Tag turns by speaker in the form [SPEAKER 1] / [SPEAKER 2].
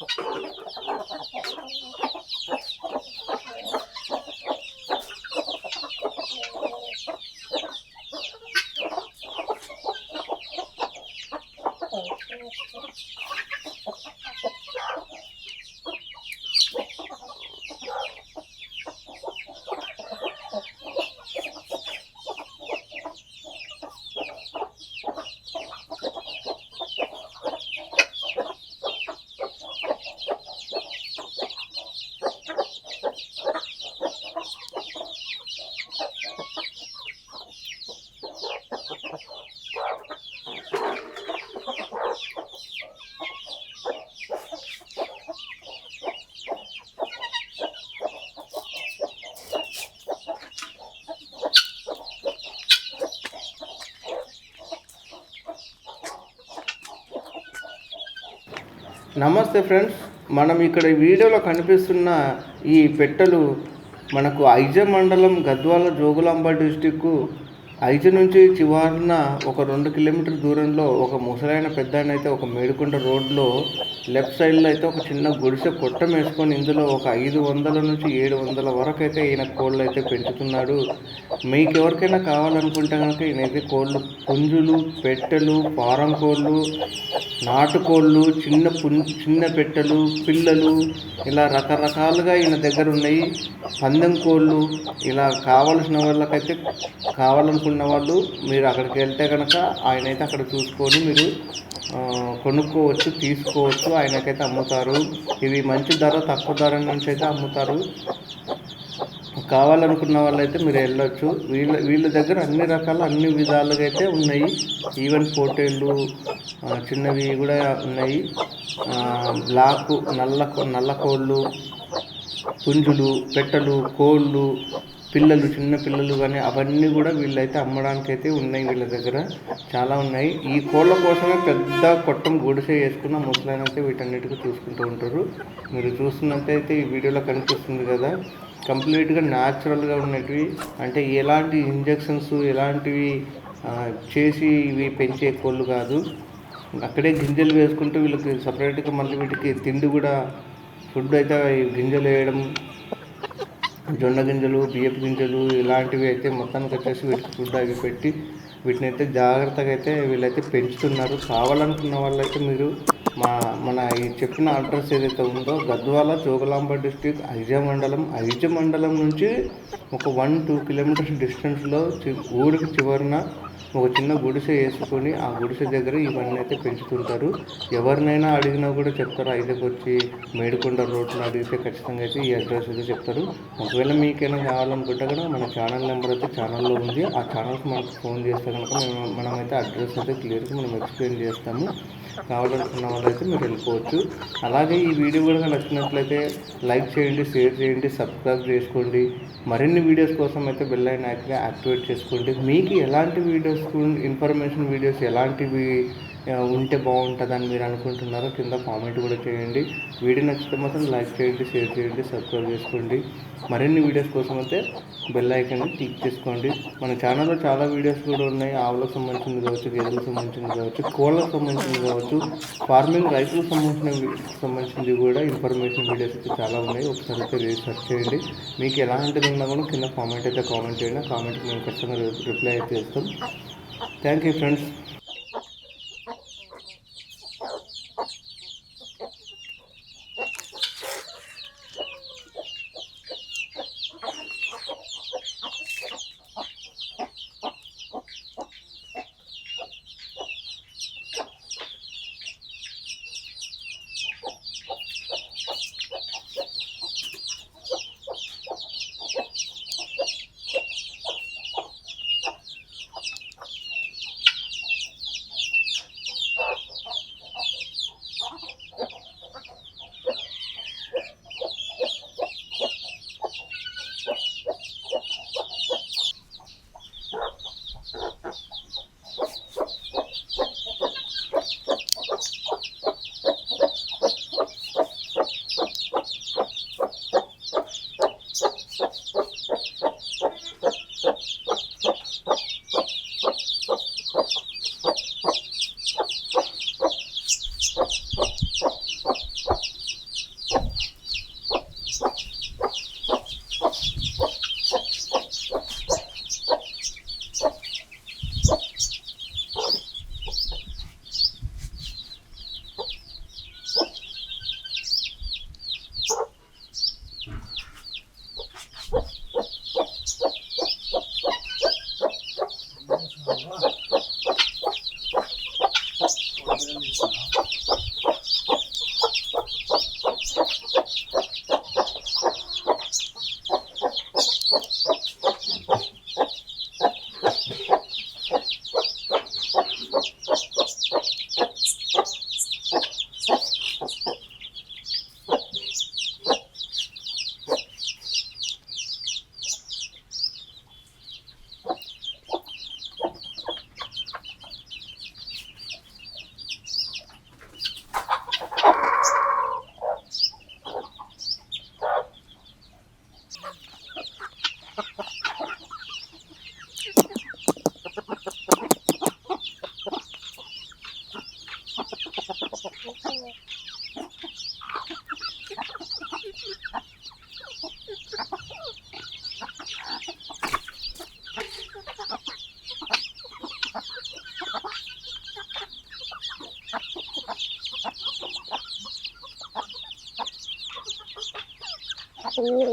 [SPEAKER 1] よろしくお願いします。నమస్తే friends మనం ఇక్కడ వీడియోలో కనిపిస్తున్న ఈ పెట్టెలు మనకు ఐజ మండలం గద్వాల జోగులాంబ డిస్టిక్ ఐదు నుంచి చివరన ఒక రెండు కిలోమీటర్ దూరంలో ఒక ముసలైన పెద్ద అయితే ఒక మేడుకుంట రోడ్లో లెఫ్ట్ సైడ్లో అయితే ఒక చిన్న గుడిసె కొట్టం వేసుకొని ఇందులో ఒక ఐదు వందల నుంచి ఏడు వందల వరకు అయితే ఈయన కోళ్ళు అయితే పెంచుతున్నాడు. మీకు ఎవరికైనా కావాలనుకుంటే కనుక ఈయనైతే కోళ్ళు పుంజులు పెట్టెలు ఫారం కోళ్ళు నాటుకోళ్ళు చిన్న పుం చిన్న పెట్టెలు పిల్లలు ఇలా రకరకాలుగా ఈయన దగ్గర ఉన్నాయి. పందెం కోళ్ళు ఇలా కావలసిన వాళ్ళకైతే అనుకున్న వాళ్ళు మీరు అక్కడికి వెళ్తే కనుక ఆయన అయితే అక్కడ చూసుకొని మీరు కొనుక్కోవచ్చు తీసుకోవచ్చు ఆయనకైతే అమ్ముతారు. ఇవి మంచి ధర తక్కువ ధర నుంచి అయితే అమ్ముతారు. కావాలనుకున్న వాళ్ళైతే మీరు వెళ్ళొచ్చు. వీళ్ళ వీళ్ళ దగ్గర అన్ని రకాల అన్ని విధాలుగా అయితే ఉన్నాయి. ఈవెన్ పోటీలు చిన్నవి కూడా ఉన్నాయి. బ్లాక్ నల్ల నల్ల కోళ్ళు పుంజులు పెట్టలు కోళ్ళు పిల్లలు చిన్న పిల్లలు కానీ అవన్నీ కూడా వీళ్ళైతే అమ్మడానికి అయితే ఉన్నాయి వీళ్ళ దగ్గర. చాలా ఉన్నాయి. ఈ కోళ్ళ కోసమే పెద్ద కొట్టం గుడిసె వేసుకున్న ముసలాయన అయితే వీటన్నిటికీ చూసుకుంటూ ఉంటారు. మీరు చూస్తున్నట్టయితే ఈ వీడియోలో కనిపిస్తుంది కదా. కంప్లీట్గా న్యాచురల్గా ఉన్నటివి. అంటే ఎలాంటి ఇంజెక్షన్స్ ఎలాంటివి చేసి ఇవి పెంచే కోళ్ళు కాదు. అక్కడే గింజలు వేసుకుంటూ వీళ్ళకి సపరేట్గా మళ్ళీ వీటికి తిండి కూడా ఫుడ్ అయితే గింజలు వేయడం జొన్న గింజలు బియ్యపు గింజలు ఇలాంటివి అయితే మొత్తానికి వచ్చేసి వీటికి ఫుడ్ అవి పెట్టి వీటిని అయితే జాగ్రత్తగా అయితే వీళ్ళైతే పెంచుతున్నారు. కావాలనుకున్న వాళ్ళైతే మీరు మా మన ఈ చెప్పిన అడ్రస్ ఏదైతే ఉందో గద్వాల జోగులాంబ డిస్టిక్ ఐజ మండలం. ఐజ మండలం నుంచి ఒక వన్ టూ కిలోమీటర్స్ డిస్టెన్స్లో ఊరికి చివరన ఒక చిన్న గుడిసె వేసుకొని ఆ గుడిసె దగ్గర ఇవన్నీ అయితే పెంచుతుంటారు. ఎవరినైనా అడిగినా కూడా చెప్తారు. ఐదుకి వచ్చి మేడికొండ రోడ్లో అడిగితే ఖచ్చితంగా అయితే ఈ అడ్రస్ అయితే చెప్తారు. ఒకవేళ మీకైనా కావాలనుకుంటే కూడా మన ఛానల్ నెంబర్ అయితే ఛానల్లో ఉంది. ఆ ఛానల్కి మనకు ఫోన్ చేస్తే కనుక మేము మనమైతే అడ్రస్ అయితే క్లియర్గా మనం ఎక్స్ప్లెయిన్ చేస్తాము. కావాలనుకున్న వాళ్ళైతే మీరు వెళ్ళిపోవచ్చు. అలాగే ఈ వీడియో కూడా నచ్చినట్లయితే లైక్ చేయండి షేర్ చేయండి సబ్స్క్రైబ్ చేసుకోండి. మరిన్ని వీడియోస్ కోసం అయితే బెల్ ఐకాన్ యాక్టివేట్ చేసుకోండి. మీకు ఎలాంటి వీడియో స్కూల్ ఇన్ఫర్మేషన్ వీడియోస్ ఎలాంటివి ఉంటే బాగుంటుందని మీరు అనుకుంటున్నారో కింద కామెంట్ కూడా చేయండి. వీడియో నచ్చితే మాత్రం లైక్ చేయండి షేర్ చేయండి సబ్స్క్రైబ్ చేసుకోండి. మరిన్ని వీడియోస్ కోసం అయితే బెల్ ఐకాన్ క్లిక్ చేసుకోండి. మన ఛానల్లో చాలా వీడియోస్ కూడా ఉన్నాయి. ఆవులకు సంబంధించింది కావచ్చు గేదెలకు సంబంధించింది కావచ్చు కోళ్ళకు సంబంధించింది కావచ్చు ఫార్మింగ్ రైతులకు సంబంధించిన సంబంధించింది కూడా ఇన్ఫర్మేషన్ వీడియోస్ అయితే చాలా ఉన్నాయి. ఒకసారి అయితే రీసెర్చ్ చేయండి. మీకు ఎలాంటిది ఉన్నా కూడా కింద కామెంట్ అయితే కామెంట్ చేయండి. కామెంట్కి మేము ఖచ్చితంగా రిప్లై అయితే ఇస్తాం. Thank you friends Thank you.